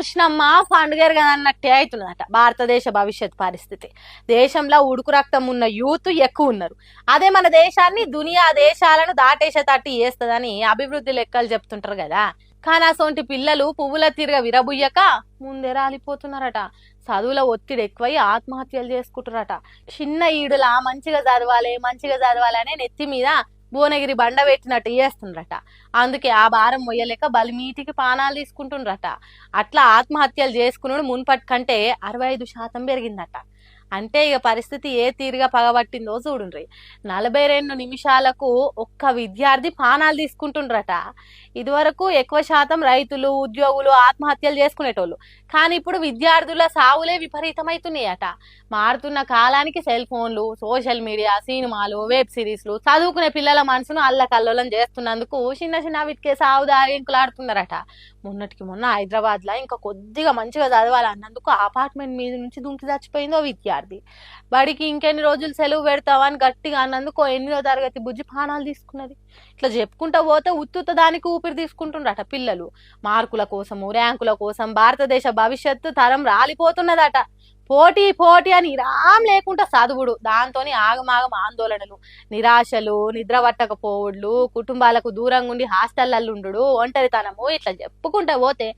ఊర్చినమ్మ పండుగరు కదా అన్నట్టే అవుతున్నదట భారతదేశ భవిష్యత్ పరిస్థితి. దేశంలో ఉడుకు రక్తం ఉన్న యూత్ ఎక్కువ ఉన్నారు. అదే మన దేశాన్ని దునియా దేశాలను దాటేసే తట్టి చేస్తుందని అభివృద్ధి లెక్కలు చెప్తుంటారు కదా. కానీ అసొంటి పిల్లలు పువ్వుల తిరగ విరబుయ్యక ముందే రాలిపోతున్నారట. చదువుల ఒత్తిడి ఎక్కువై ఆత్మహత్యలు చేసుకుంటారట చిన్న ఈడులా మంచిగా చదవాలి మంచిగా చదవాలి అనే నెత్తి మీద భువనగిరి బండ పెట్టినట్టు చేస్తుండ్రట. అందుకే ఆ భారం మొయ్యలేక బలిమీటికి పానాలు తీసుకుంటుండ్రట. అట్లా ఆత్మహత్యలు చేసుకున్నాడు మున్పటి కంటే అరవై ఐదు శాతం పెరిగిందట. అంటే ఇక పరిస్థితి ఏ తీరుగా పగబట్టిందో చూడుండ్రి. నలభై రెండు నిమిషాలకు ఒక్క విద్యార్థి పానాలు తీసుకుంటుండ్రట. ఇదివరకు ఎక్కువ శాతం రైతులు ఉద్యోగులు ఆత్మహత్యలు చేసుకునేటోళ్ళు. కానీ ఇప్పుడు విద్యార్థుల సావులే విపరీతమవుతున్నాయట మారుతున్న కాలానికి సెల్ ఫోన్లు సోషల్ మీడియా సినిమాలు వెబ్ సిరీస్లు చదువుకునే పిల్లల మనసును అల్లకల్లోలం చేస్తున్నందుకు చిన్న చిన్న వీటికే సావు దారింకులాడుతున్నారట మొన్నటికి మొన్న హైదరాబాద్లో ఇంకా కొద్దిగా మంచిగా చదవాలి అన్నందుకు అపార్ట్మెంట్ మీద నుంచి దుంకి చచ్చిపోయిందో విద్యార్థి. బడికి ఇంకెన్ని రోజులు సెలవు పెడతావని గట్టిగా అన్నందుకు ఎనిమిదో తరగతి బుజ్జి పానాలు తీసుకున్నది. ఇట్లా చెప్పుకుంటా పోతే ఉత్తుత దానికి ఊపిరి తీసుకుంటుండట పిల్లలు. మార్కుల కోసము ర్యాంకుల కోసం భారతదేశ భవిష్యత్తు తరం రాలిపోతున్నదట. పోటీ పోటీ అని రామ్ లేకుండా చదువుడు దాంతోని ఆగమాగం ఆందోళనలు. నిరాశలు నిద్ర పట్టకపోవుళ్ళు కుటుంబాలకు దూరంగా ఉండి హాస్టళ్ళలో ఉండు ఒంటరితనము ఇట్లా చెప్పుకుంటే పోతే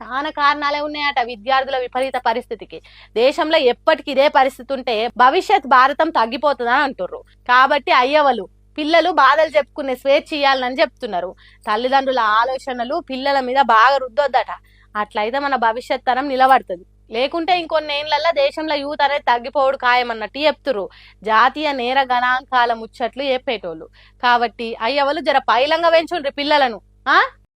చాలా కారణాలే ఉన్నాయట విద్యార్థుల విపరీత పరిస్థితికి. దేశంలో ఎప్పటికి ఇదే పరిస్థితి ఉంటే భవిష్యత్ భారతం తగ్గిపోతుందని అంటుర్రు. కాబట్టి అయ్యవలు పిల్లలు బాధలు చెప్పుకునే స్వేచ్ఛ ఇవ్వాలని చెప్తున్నారు. తల్లిదండ్రుల ఆలోచనలు పిల్లల మీద బాగా రుద్దొద్దట. అట్లయితే మన భవిష్యత్ తరం నిలబడుతుంది. లేకుంటే ఇంకొన్ని ఏళ్ళల్లో దేశంలో యూత్ అనేది తగ్గిపోవడు ఖాయమన్నట్టు చెప్తురు జాతీయ నేర గణాంకాల ముచ్చట్లు చెప్పేటోళ్ళు. కాబట్టి అయ్యవలు జర పైలంగా పెంచుండ్రి పిల్లలను. ఆ?